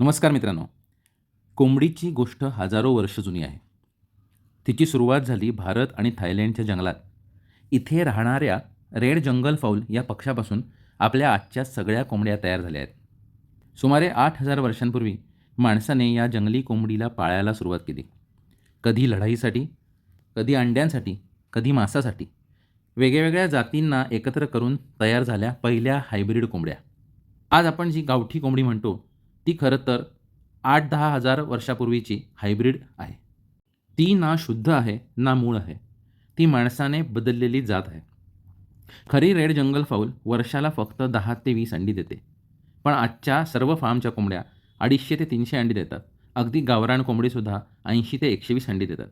नमस्कार मित्रांनो. कोंबडीची गोष्ट हजारो वर्ष जुनी आहे. तिची सुरुवात झाली भारत आणि थायलंडच्या जंगलात. इथे राहणाऱ्या रेड जंगल फाऊल या पक्षापासून आपल्या आजच्या सगळ्या कोंबड्या तयार झाल्या आहेत. सुमारे आठ हजार वर्षांपूर्वी माणसाने या जंगली कोंबडीला पाळायला सुरुवात केली. कधी लढाईसाठी कधी अंड्यांसाठी कधी मांसासाठी वेगवेगळ्या जातींना एकत्र करून तयार झाल्या पहिल्या हायब्रिड कोंबड्या. आज आपण जी गावठी कोंबडी म्हणतो ती खरं तर आठ दहा हजार वर्षापूर्वीची हायब्रिड आहे. ती ना शुद्ध आहे ना मूळ आहे. ती माणसाने बदललेली जात आहे. खरी रेड जंगल फाऊल वर्षाला फक्त दहा ते वीस अंडी देते. पण आजच्या सर्व फार्मच्या कोंबड्या अडीचशे ते तीनशे अंडी देतात. अगदी गावरान कोंबडीसुद्धा ऐंशी ते एकशे वीस अंडी देतात.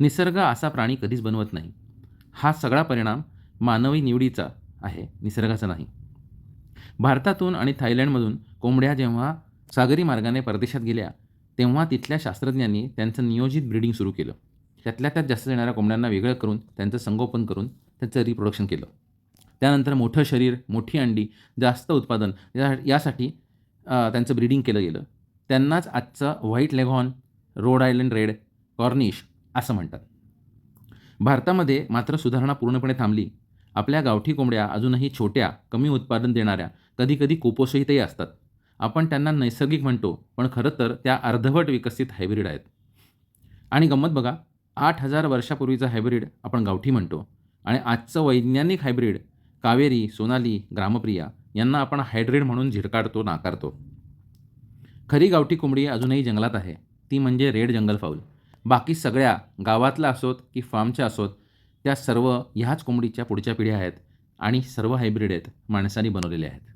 निसर्ग असा प्राणी कधीच बनवत नाही. हा सगळा परिणाम मानवी निवडीचा आहे निसर्गाचा नाही. भारतातून आणि थायलंडमधून कोंबड्या जेव्हा सागरी मार्गाने परदेशात गेल्या तेव्हा तिथल्या शास्त्रज्ञांनी त्यांचं नियोजित ब्रीडिंग सुरू केलं. त्यातल्या त्यात जास्त येणाऱ्या कोंबड्यांना वेगळं करून त्यांचं संगोपन करून त्यांचं रिप्रोडक्शन केलं. त्यानंतर मोठं शरीर मोठी अंडी जास्त उत्पादन या यासाठी त्यांचं ब्रीडिंग केलं गेलं. त्यांनाच आजचं white leghorn Rhode Island red cornish असं म्हणतात. भारतामध्ये मात्र सुधारणा पूर्णपणे थांबली. आपल्या गावठी कोंबड्या अजूनही छोट्या कमी उत्पादन देणाऱ्या कधीकधी कोपोसहितही असतात. आपण त्यांना नैसर्गिक म्हणतो पण खरं तर त्या अर्धवट विकसित हायब्रिड आहेत. आणि गंमत बघा आठ हजार वर्षापूर्वीचा हायब्रिड आपण गावठी म्हणतो आणि आजचं वैज्ञानिक हायब्रिड कावेरी सोनाली ग्रामप्रिया यांना आपण हायड्रिड म्हणून झिरकाडतो नाकारतो. खरी गावठी कोंबडी अजूनही जंगलात आहे. ती म्हणजे रेड जंगल फाऊल. बाकी सगळ्या गावातल्या असोत की फार्मच्या असोत त्या सर्व ह्याच कोंबडीच्या पुढच्या पिढ्या आहेत आणि सर्व हायब्रिड आहेत माणसाने बनवलेले आहेत.